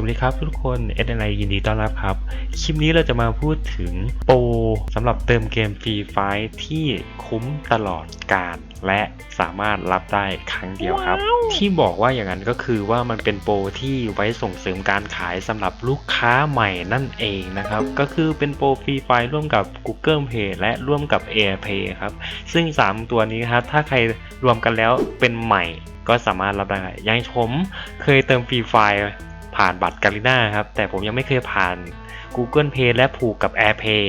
วัสดีครับทุกคน s n i ยินดีต้อนรับครับ คลิปนี้เราจะมาพูดถึงโปรสำหรับเติมเกมฟรีไฟที่คุ้มตลอดการ และสามารถรับได้ครั้งเดียวครับ ที่บอกว่าอย่างนั้นก็คือว่ามันเป็นโปรที่ไว้ส่งเสริมการขายสำหรับลูกค้าใหม่นั่นเองนะครับ ก็คือเป็นโปรฟรีไฟร่วมกับ Google Play และร่วมกับ AirPay ครับ ซึ่ง 3 ตัวนี้ครับถ้าใครรวมกันแล้วเป็นใหม่ก็สามารถรับได้อยังผมเคยเติมฟรีไฟ ผ่านบัตรการิน่าครับ แต่ผมยังไม่เคยผ่าน Google Pay และผูกกับ AirPay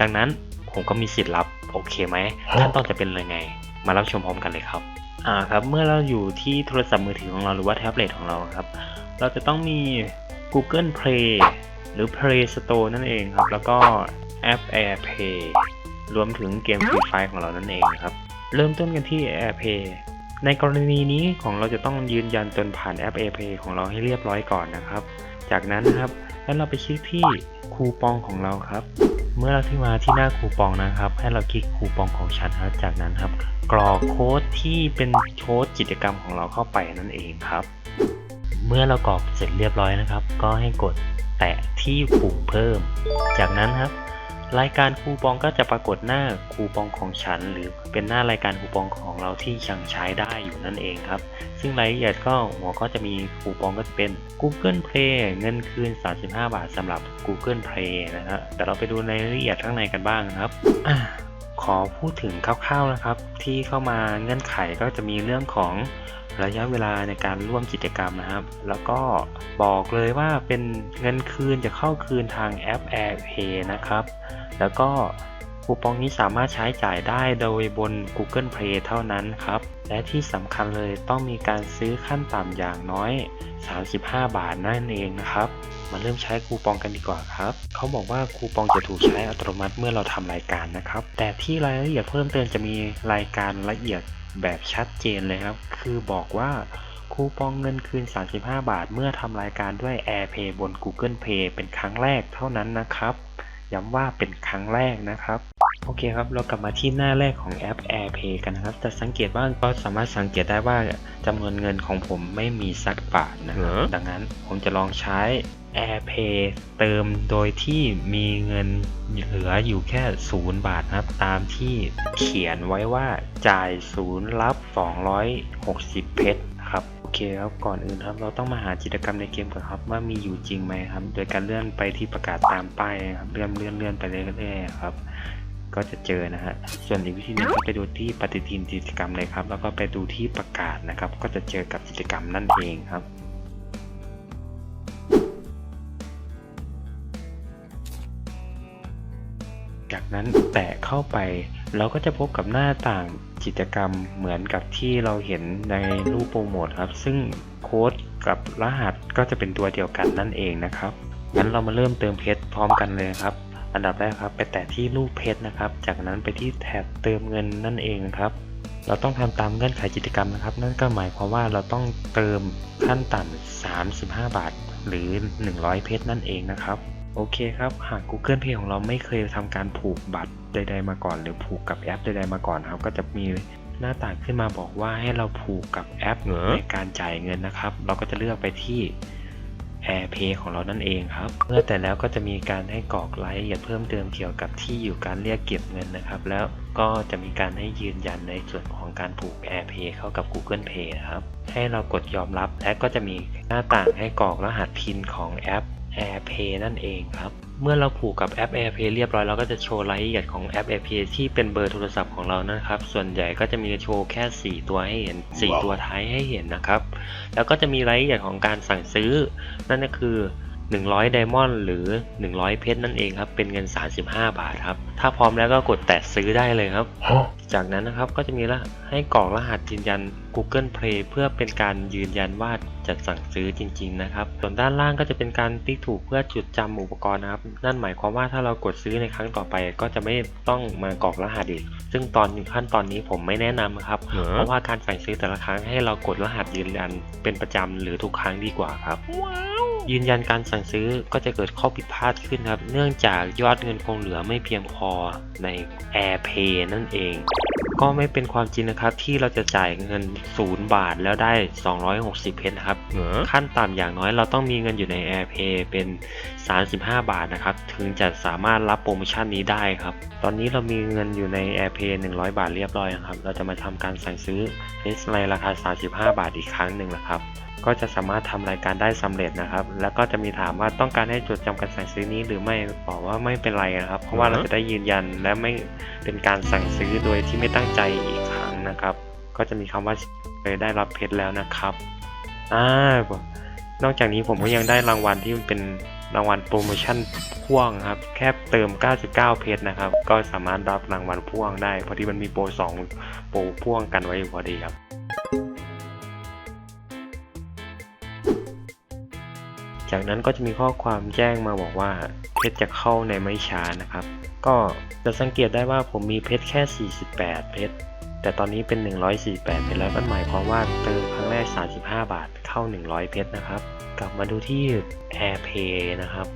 ดังนั้นผมก็มีสิทธิ์รับ โอเคไหมขั้นตอนจะเป็นยังไง มารับชมพร้อมกันเลยครับอ่าครับเมื่อเราอยู่ที่โทรศัพท์มือถือของเราหรือว่าแท็บเล็ตของเราครับ เราจะต้องมี Google Play หรือ Play Store นั่นเองครับ แล้วก็แอป AirPay รวมถึงเกมฟรีไฟของเรานั่นเองครับ เริ่มต้นกันที่ AirPay ในกรณีนี้ของเราจะต้องยืนยันจนผ่านแอป AirPay ของเราให้เรียบร้อยก่อนนะครับ จากนั้นนะครับให้เราไปคลิกที่คูปองของเราครับ เมื่อเราที่มาที่หน้าคูปองนะครับ ให้เราคลิกคูปองของฉันครับจากนั้นครับ กรอกโค้ดที่เป็นโค้ดกิจกรรมของเราเข้าไปนั่นเองครับ เมื่อเรากรอกเสร็จเรียบร้อยนะครับ ก็ให้กดแตะที่ปุ่มเพิ่ม จากนั้นครับ รายการคูปองก็จะปรากฏหน้าคูปองของฉัน หรือเป็นหน้ารายการคูปองของเราที่ยังใช้ได้อยู่นั่นเองครับ ซึ่งรายละเอียดก็หัวก็จะมีคูปองก็จะเป็น Google Play เงินคืน 35 บาทสำหรับ Google Play นะครับแต่เราไปดูในรายละเอียดข้างในกันบ้างนะครับอขอพูดถึงคร่าวๆนะครับ ที่เข้ามาเงื่อนไขก็จะมีเรื่องของระยะเวลาในการร่วมกิจกรรมนะครับ แล้วก็บอกเลยว่าเป็นเงินคืนจะเข้าคืนทางแอป AirPay นะครับ แล้วก็คูปองนี้สามารถใช้จ่ายได้โดยบน Google Play เท่านั้นครับ และที่สำคัญเลยต้องมีการซื้อขั้นต่ำอย่างน้อย 35 บาทนั่นเองนะครับ มาเริ่มใช้คูปองกันดีกว่าครับ เขาบอกว่าคูปองจะถูกใช้อัตโนมัติเมื่อเราทำรายการนะครับ แต่ที่รายละเอียดเพิ่มเติมจะมีรายการละเอียดแบบชัดเจนเลยครับ คือบอกว่าคูปองเงินคืน 35 บาท เมื่อทำรายการด้วย AirPay บน Google Pay เป็นครั้งแรกเท่านั้นนะครับ ย้ำว่าเป็นครั้งแรกนะครับ โอเคครับ เรากลับมาที่หน้าแรกของแอป AirPay กันนะครับ จะสังเกตว่าก็สามารถสังเกตได้ว่าจำนวนเงินของผมไม่มีสักบาทนะครับดังนั้นผมจะลองใช้ AirPay เติมโดยที่มีเงินเหลืออยู่แค่ 0 บาทนะครับ ตามที่เขียนไว้ว่าจ่ายศูนย์รับ 260 เพชร ครับโอเคครับก่อนอื่นครับ เราต้องมาหากิจกรรมในเกมก่อนครับว่ามีอยู่จริงไหมครับ โดยการเลื่อนไปที่ประกาศตามป้ายครับเลื่อนเลื่อนเลื่อนไปเรื่อยๆครับก็จะเจอนะฮะ ส่วนอีกวิธีหนึงก็ไปดูที่ปฏิทินกิจกรรมเลยครับ แล้วก็ไปดูที่ประกาศนะครับ ก็จะเจอกับกิจกรรมนั่นเองครับจากนั้นแตะเข้าไป เราก็จะพบกับหน้าต่างกิจกรรมเหมือนกับที่เราเห็นในรูปโปรโมทครับ ซึ่งโค้ดกับรหัสก็จะเป็นตัวเดียวกันนั่นเองนะครับงั้นเรามาเริ่มเติมเพชรพร้อมกันเลยครับ อันดับแรกครับ ไปแตะที่รูปเพชรนะครับ จากนั้นไปที่แถบเติมเงินนั่นเองครับ เราต้องทำตามเงื่อนไขกิจกรรมนะครับ นั่นก็หมายความว่าเราต้องเติมขั้นต่ำ35 บาท หรือ 100 เพชรนั่นเองนะครับ โอเคครับ หาก Google Pay ของเราไม่เคยทำการผูกบัตรใด ๆ มาก่อน หรือผูกกับแอปใด ๆ มาก่อนครับ ก็จะมีหน้าต่างขึ้นมาบอกว่าให้เราผูกกับแอปในการจ่ายเงินนะครับ เราก็จะเลือกไปที่ AirPay ของเรานั่นเองครับ เมื่อแต่แล้วก็จะมีการให้กรอกรายละเอียดเพิ่มเติมเกี่ยวกับที่อยู่การเรียกเก็บเงินนะครับ แล้วก็จะมีการให้ยืนยันในส่วนของการผูก AirPay เข้ากับ Google Pay นะครับ ให้เรากดยอมรับและก็จะมีหน้าต่างให้กรอกรหัสพินของแอป AirPay นั่นเองครับ เมื่อเราผูกกับแอป AirPay เรียบร้อยเราก็จะโชว์รายละเอียดของแอป AirPay ที่เป็นเบอร์โทรศัพท์ของเรานะครับ ส่วนใหญ่ก็จะมีโชว์แค่ 4 ตัวให้เห็น 4 ตัวท้ายให้เห็นนะครับ แล้วก็จะมีรายละเอียดของการสั่งซื้อ นั่นก็คือ 100ไดมอนด์หรือ 100 เพชรนั่นเองครับ เป็นเงิน 35 บาทครับ ถ้าพร้อมแล้วก็กดแตะซื้อได้เลยครับ จากนั้นนะครับก็จะมีละให้กรอกรหัสยืนยัน Google Play เพื่อเป็นการยืนยันว่าจะสั่งซื้อจริง ๆ นะครับ ส่วนด้านล่างก็จะเป็นการติ๊กถูกเพื่อจดจำอุปกรณ์นะครับ นั่นหมายความว่าถ้าเรากดซื้อในครั้งต่อไป ก็จะไม่ต้องมากรอกรหัสอีก ซึ่งตอนขั้นตอนนี้ผมไม่แนะนำครับ เพราะว่าการสั่งซื้อแต่ละครั้งให้เรากดรหัสยืนยันเป็นประจำหรือทุกครั้งดีกว่าครับ ยืนยันการสั่งซื้อก็จะเกิดข้อผิดพลาดขึ้นครับ เนื่องจากยอดเงินคงเหลือไม่เพียงพอใน AirPay นั่นเอง ก็ไม่เป็นความจริงนะครับที่เราจะจ่ายเงิน 0 บาทแล้วได้ 260 เพนครับ ขั้นต่ำอย่างน้อยเราต้องมีเงินอยู่ใน AirPay เป็น 35 บาทนะครับ ถึงจะสามารถรับโปรโมชั่นนี้ได้ครับ ตอนนี้เรามีเงินอยู่ใน AirPay 100 บาทเรียบร้อยนะครับ เราจะมาทำการสั่งซื้อเพชรในราคา 35 บาทอีกครั้งหนึ่งนะครับก็จะสามารถทำรายการได้สำเร็จนะครับ แล้วก็จะมีถามว่าต้องการให้จดจำการสั่งซื้อนี้หรือไม่บอกว่าไม่เป็นไรนะครับ เพราะว่าเราจะได้ยืนยันและไม่เป็นการสั่งซื้อโดยที่ไม่ตั้งใจอีกครั้งนะครับ ก็จะมีคำว่าเคยได้รับเพชรแล้วนะครับอ่านอกจากนี้ผมก็ยังได้รางวัลที่มันเป็นรางวัลโปรโมชั่นพ่วงครับ แค่เติม 99 เพชรนะครับ ก็สามารถรับรางวัลพ่วงได้พอดีมันมีโปร2โปรพ่วงกันไว้อยู่พอดีครับ จากนั้นก็จะมีข้อความแจ้งมาบอกว่าเพชรจะเข้าในไม่ช้านะครับ ก็จะสังเกตได้ว่าผมมีเพชรแค่ 48 เพชร แต่ตอนนี้เป็น 148 เพชรแล้วก็หมายความว่าเติมครั้งแรก 35 บาทเข้า 100 เพชรนะครับ กลับมาดูที่ AirPay นะครับ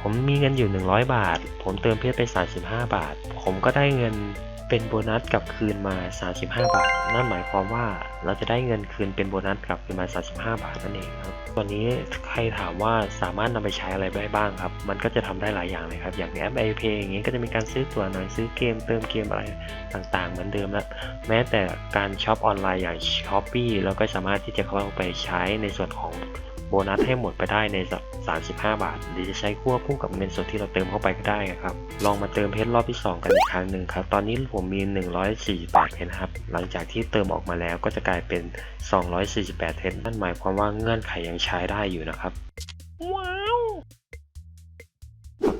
ผมมีเงินอยู่ 100 บาท ผมเติมเพชรไป 35 บาท ผมก็ได้เงิน เป็นโบนัสกลับคืนมา 35 บาท นั่นหมายความว่าเราจะได้เงินคืนเป็นโบนัสกลับคืนมา 35 บาทนั่นเองครับตอนนี้ใครถามว่าสามารถนำไปใช้อะไรได้บ้างครับ มันก็จะทำได้หลายอย่างเลยครับ อย่างแอป iPay อย่างนี้ก็จะมีการซื้อตัวหนังซื้อเกมเติมเกมอะไรต่างๆ เหมือนเดิมแล้ว แม้แต่การช็อปออนไลน์อย่าง s h อ p e e เราก็สามารถที่จะเข้าไปใช้ในส่วนของ โบนัสให้หมดไปได้ใน 35 บาท หรือจะใช้ควคู่กับเงินสดที่เราเติมเข้าไปก็ได้ครับ ลองมาเติมเพชรรอบที่ 2 กันอีกครั้งหนึ่งครับ ตอนนี้ผมมี148เพชรครับ หลังจากที่เติมออกมาแล้วก็จะกลายเป็น 248 เพชรนั่นหมายความว่าเงื่อนไขยังใช้ได้อยู่นะครับว้าวกลับ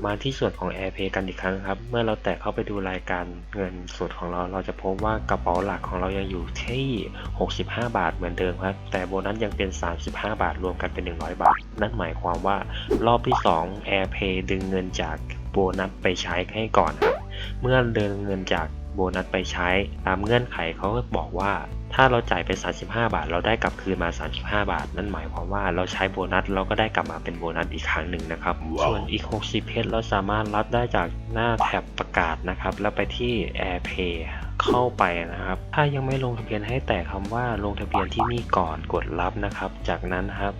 มาที่ส่วนของ AirPay กันอีกครั้งครับ เมื่อเราแตะเข้าไปดูรายการเงินสดของเรา เราจะพบว่ากระเป๋าหลักของเรายังอยู่ที่ 65 บาทเหมือนเดิมครับ แต่โบนัสยังเป็น 35 บาทรวมกันเป็น 100 บาท นั่นหมายความว่ารอบที่ 2 AirPay ดึงเงินจากโบนัสไปใช้ให้ก่อนครับ เมื่อเดินเงินจากโบนัสไปใช้ ตามเงื่อนไขเขาก็บอกว่า ถ้าเราจ่ายไป 35 บาท เราได้กลับคืนมา 35 บาท นั่นหมายความว่าเราใช้โบนัสเราก็ได้กลับมาเป็นโบนัสอีกครั้งหนึ่งนะครับส่วนอีก 60 เพชรเราสามารถรับได้จากหน้าแท็บประกาศนะครับ แล้วไปที่ AirPay เข้าไปนะครับ ถ้ายังไม่ลงทะเบียนให้แต่คำว่าลงทะเบียนที่นี่ก่อนกดรับนะครับ จากนั้นครับ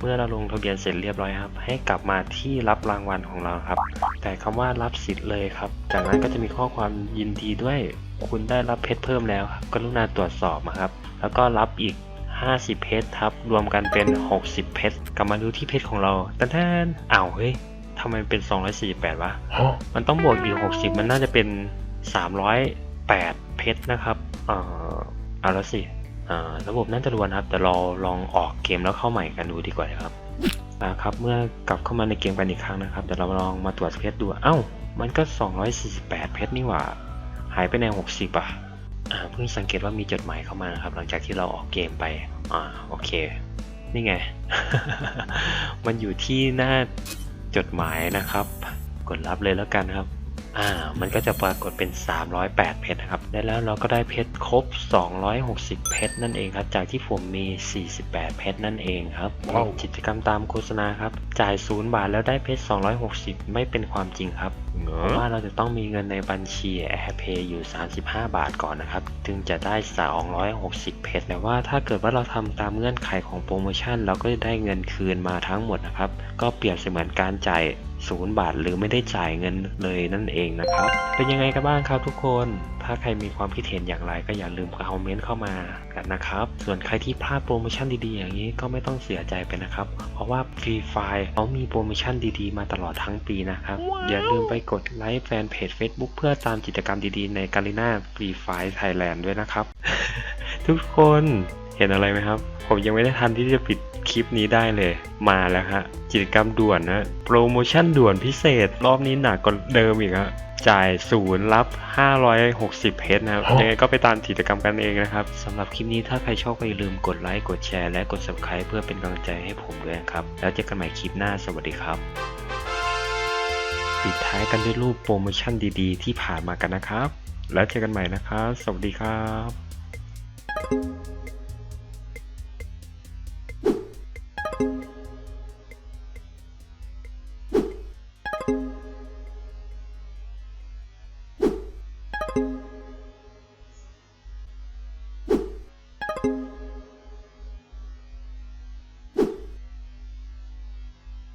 เมื่อเราลงทะเบียนเสร็จเรียบร้อยครับ ให้กลับมาที่รับรางวัลของเราครับ แต่คำว่ารับสิทธิ์เลยครับ จากนั้นก็จะมีข้อความยินดีด้วย คุณได้รับเพชรเพิ่มแล้วครับกรุณาตรวจสอบนะครับ แล้วก็รับอีก 50 เพชรครับรวมกันเป็น 60 เพชรกลับมาดูที่เพชรของเราตันแทนอ้าวเฮ้ยทำไมเป็น 248 วะ มันต้องบวกอีก 60 มันน่าจะเป็น 308 เพชรนะครับ เอ่อเอาละสิอ่าระบบน่าจะรวนครับ แต่เราลองออกเกมแล้วเข้าใหม่กันดูดีกว่าครับอ่าครับ เมื่อกลับเข้ามาในเกมกันอีกครั้งนะครับเดี๋ยวเราลองมาตรวจเพชรดู เอ้า มันก็ 248 เพชรนี่หว่า หายไปใน 60อะอ่าเพิ่งสังเกตว่ามีจดหมายเข้ามานะครับ หลังจากที่เราออกเกมไปอ่าโอเค นี่ไง มันอยู่ที่หน้าจดหมายนะครับ กดรับเลยแล้วกันครับ อ่า มันก็จะปรากฏเป็น 308 เพชรนะครับ ได้แล้วเราก็ได้เพชรครบ 260 เพชรนั่นเองครับ จากที่ผมมี 48 เพชรนั่นเองครับว้าวกิจกรรมตามโฆษณาครับ จ่าย 0 บาทแล้วได้เพชร 260 ไม่เป็นความจริงครับเหงเพราะว่าเราจะต้องมีเงินในบัญชี AirPay อยู่ 35 บาทก่อนนะครับ ถึงจะได้ 260 เพชร แต่ว่าถ้าเกิดว่าเราทำตามเงื่อนไขของโปรโมชั่น เราก็จะได้เงินคืนมาทั้งหมดนะครับ ก็เปรียบเสมือนการจ่าย 0บาทหรือไม่ได้จ่ายเงินเลยนั่นเองนะครับ เป็นยังไงกันบ้างครับทุกคน ถ้าใครมีความคิดเห็นอย่างไรก็อย่าลืมคอมเมนต์เข้ามากันนะครับ ส่วนใครที่พลาดโปรโมชั่นดีๆ อย่างนี้ก็ไม่ต้องเสียใจไปนะครับ เพราะว่าฟรีไฟเขามีโปรโมชั่นดีๆ มาตลอดทั้งปีนะครับ อย่าลืมไปกดไลค์แฟนเพจ Facebook เพื่อตามกิจกรรมดีๆ ในกาลิน่าฟรีไฟไทยแลนด์ด้วยนะครับ ทุกคน เห็นอะไรไหมครับ ผมยังไม่ได้ทันที่จะปิดคลิปนี้ได้เลย มาแล้วฮะ กิจกรรมด่วนนะโปรโมชั่นด่วนพิเศษ รอบนี้หนักกว่าเดิมอีกฮะจ่ายศูนย์รับ 560 เพชรนะครับ ยังไงก็ไปตามกิจกรรมกันเองนะครับ สำหรับคลิปนี้ถ้าใครชอบก็อย่าลืมกดไลค์ กดแชร์ และกด subscribe เพื่อเป็นกำลังใจให้ผมด้วยนะครับ แล้วเจอกันใหม่คลิปหน้า สวัสดีครับ ปิดท้ายกันด้วยรูปโปรโมชั่นดีๆ ที่ผ่านมากันนะครับ แล้วเจอกันใหม่นะครับ สวัสดีครับ you